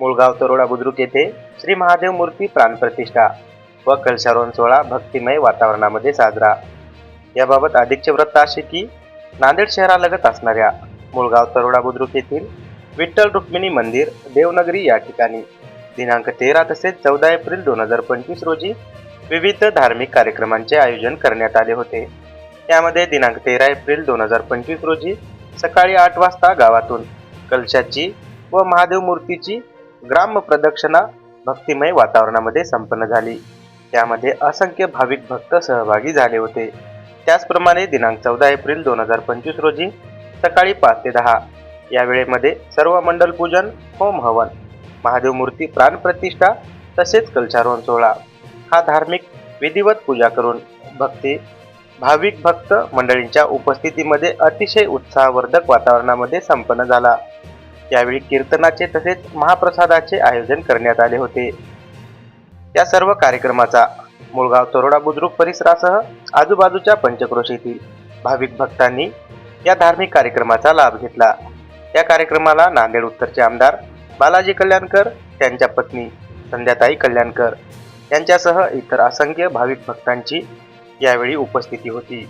मुळगाव तरोडा बुद्रुक येथे श्री महादेव मूर्ती प्राणप्रतिष्ठा व कलशारोहण सोहळा भक्तिमय वातावरणामध्ये साजरा. याबाबत अधिकचे वृत्त असे की नांदेड शहरालगत असणाऱ्या मुळगाव तरोडा बुद्रुक येथील विठ्ठल रुक्मिणी मंदिर देवनगरी या ठिकाणी. दिनांक तेरा तसेच चौदा एप्रिल दोन हजार पंचवीस रोजी विविध धार्मिक कार्यक्रमांचे आयोजन करण्यात आले होते. यामध्ये दिनांक तेरा एप्रिल दोन हजार पंचवीस रोजी सकाळी आठ वाजता गावातून कलशाची व महादेव मूर्तीची ग्राम प्रदक्षिणा भक्तिमय वातावरणामध्ये संपन्न झाली. त्यामध्ये असंख्य भाविक भक्त सहभागी झाले होते. त्याचप्रमाणे दिनांक चौदा एप्रिल दोन हजार पंचवीस रोजी सकाळी पाच ते दहा या वेळेमध्ये सर्व मंडल पूजन होम हवन महादेव मूर्ती प्राणप्रतिष्ठा तसेच कलचारोहण सोहळा हा धार्मिक विधिवत पूजा करून भक्ती भाविक भक्त मंडळींच्या उपस्थितीमध्ये अतिशय उत्साहवर्धक वातावरणामध्ये संपन्न झाला. यावेळी कीर्तनाचे तसेच महाप्रसादाचे आयोजन करण्यात आले होते. या सर्व कार्यक्रमाचा मुळगाव तरोडा बुद्रुक परिसरासह आजूबाजूच्या पंचक्रोशीतील भाविक भक्तांनी या धार्मिक कार्यक्रमाचा लाभ घेतला. या कार्यक्रमाला नांदेड उत्तरचे आमदार बालाजी कल्याणकर त्यांच्या पत्नी संध्याताई कल्याणकर यांच्यासह इतर असंख्य भाविक भक्तांची यावेळी उपस्थिती होती.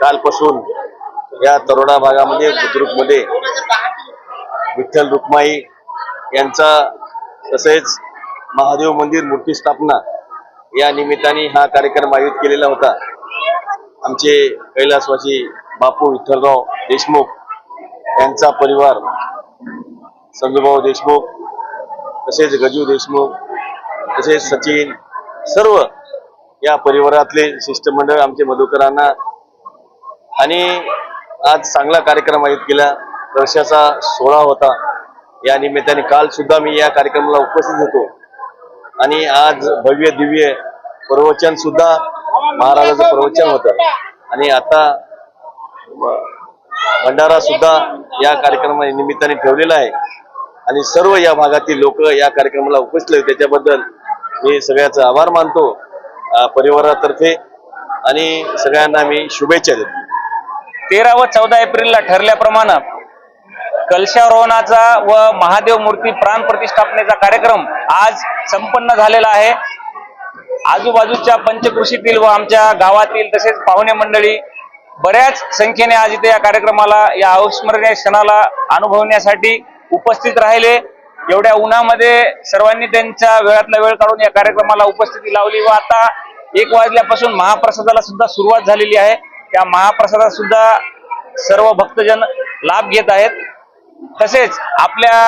कालपासून या तरोडा भागामध्ये बुद्रुकमध्ये विठ्ठल रुक्माई यांचा तसेच महादेव मंदिर मूर्ती स्थापना या निमित्ताने हा कार्यक्रम आयोजित केलेला होता. आमचे कैलासवासी बापू विठ्ठलराव देशमुख यांचा परिवार संजूभाऊ देशमुख तसेच गजू देशमुख तसेच सचिन सर्व या परिवारातले शिष्टमंडळ आमचे मधुकरांना आणि आज चांगला कार्यक्रम आयोजित केला. वर्षाचा सोहळा होता. या निमित्ताने काल सुद्धा मी या कार्यक्रमाला उपस्थित होतो. आणि आज भव्य दिव्य प्रवचन सुद्धा महाराजाचं प्रवचन होतं. आणि आता भंडारा सुद्धा या कार्यक्रमा निमित्ताने ठेवलेला आहे. आणि सर्व या भागातील लोक या कार्यक्रमाला उपस्थित त्याच्याबद्दल मी सगळ्याचा आभार मानतो परिवारातर्फे. आणि सगळ्यांना मी शुभेच्छा देतो. तेरा व चौदा एप्रिलला ठरल्याप्रमाणे कलशारोहणाचा व महादेव मूर्ती प्राण प्रतिष्ठापनेचा कार्यक्रम आज संपन्न झालेला आहे. आजूबाजूच्या पंचकृषीतील व आमच्या गावातील तसेच पाहुणे मंडळी बऱ्याच संख्येने आज इथे या कार्यक्रमाला या अविस्मरणीय क्षणाला अनुभवण्यासाठी उपस्थित राहिले. एवढ्या उन्हामध्ये सर्वांनी त्यांच्या वेळातला वेळ काढून या कार्यक्रमाला उपस्थिती लावली व आता एक वाजल्यापासून महाप्रसादाला सुद्धा सुरुवात झालेली आहे. त्या महाप्रसादात सुद्धा सर्व भक्तजन लाभ घेत आहेत. तसेच आपल्या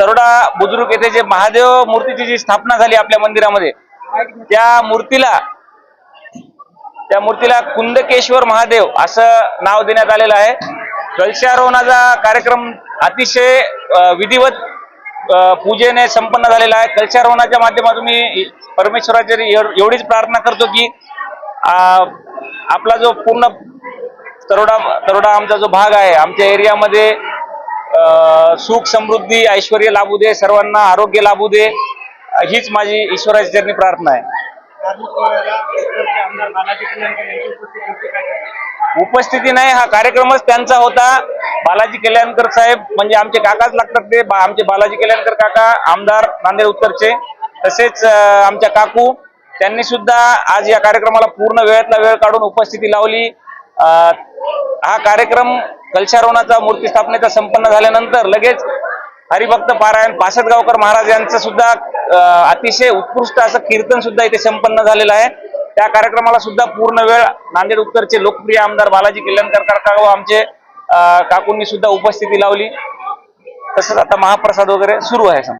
तरोडा बुजुर्ग येथे जे महादेव मूर्तीची जी स्थापना झाली आपल्या मंदिरामध्ये त्या मूर्तीला त्या मूर्तीला कुंदकेश्वर महादेव असं नाव देण्यात आलेलं आहे. कलशारोहणाचा कार्यक्रम अतिशय विधिवत पूजेने संपन्न झालेला आहे. कलशारोहणाच्या माध्यमातून मी परमेश्वराची एवढीच प्रार्थना करतो की आपला जो पूर्ण तरोडा तरोडा आमचा जो भाग आहे आमच्या एरियामध्ये सुख समृद्धी ऐश्वर लाभू दे सर्वांना आरोग्य लाभू दे हीच माझी ईश्वराची चरणी प्रार्थना आहे. उपस्थिती नाही हा कार्यक्रमच त्यांचा होता. बालाजी कल्याणकर साहेब म्हणजे आमचे काकाच लागतात ते बा- आमचे बालाजी कल्याणकर काका आमदार नांदेड उत्तरचे तसेच आमच्या काकू त्यांनी सुद्धा आज या कार्यक्रमाला पूर्ण वेळातला वेळ काढून उपस्थिती लावली. हा कार्यक्रम कलशारोहणाचा मूर्ती स्थापनेचा संपन्न झाल्यानंतर लगेच हरिभक्त पारायण पासदगावकर महाराज यांचं सुद्धा अतिशय उत्कृष्ट असं कीर्तन सुद्धा इथे संपन्न झालेलं आहे. त्या कार्यक्रमाला सुद्धा पूर्ण वेळ नांदेड उत्तरचे लोकप्रिय आमदार बालाजी कल्याणकर काका व आमचे काकूंनी सुद्धा उपस्थिती लावली. तसंच आता महाप्रसाद वगैरे सुरू आहे.